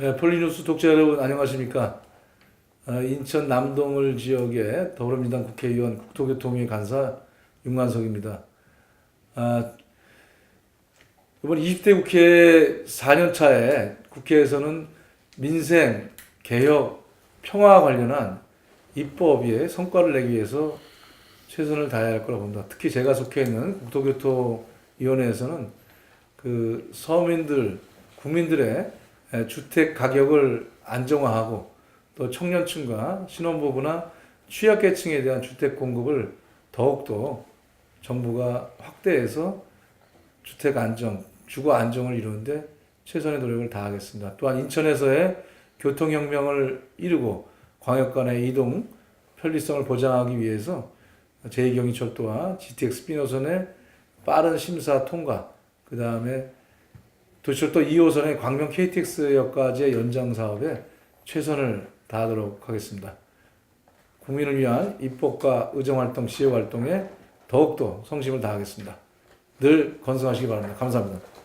네, 폴리뉴스 독자 여러분 안녕하십니까? 어, 인천 남동을 지역의 더불어민주당 국회의원 국토교통위 간사 윤관석입니다. 아, 이번 20대 국회 4년 차에 국회에서는 민생, 개혁, 평화 관련한 입법에 성과를 내기 위해서 최선을 다해야 할 거라고 봅니다. 특히 제가 속해 있는 국토교통위원회에서는 그 서민들, 국민들의 에, 주택 가격을 안정화하고 또 청년층과 신혼부부나 취약계층에 대한 주택 공급을 더욱더 정부가 확대해서 주택 안정, 주거 안정을 이루는데 최선의 노력을 다하겠습니다. 또한 인천에서의 교통혁명을 이루고 광역 간의 이동 편리성을 보장하기 위해서 제2경의철도와 GTX B 노선의 빠른 심사 통과, 그 다음에 도시철도 2호선의 광명 KTX역까지의 연장 사업에 최선을 다하도록 하겠습니다. 국민을 위한 입법과 의정활동, 시효활동에 더욱더 성심을 다하겠습니다. 늘 건승하시기 바랍니다. 감사합니다.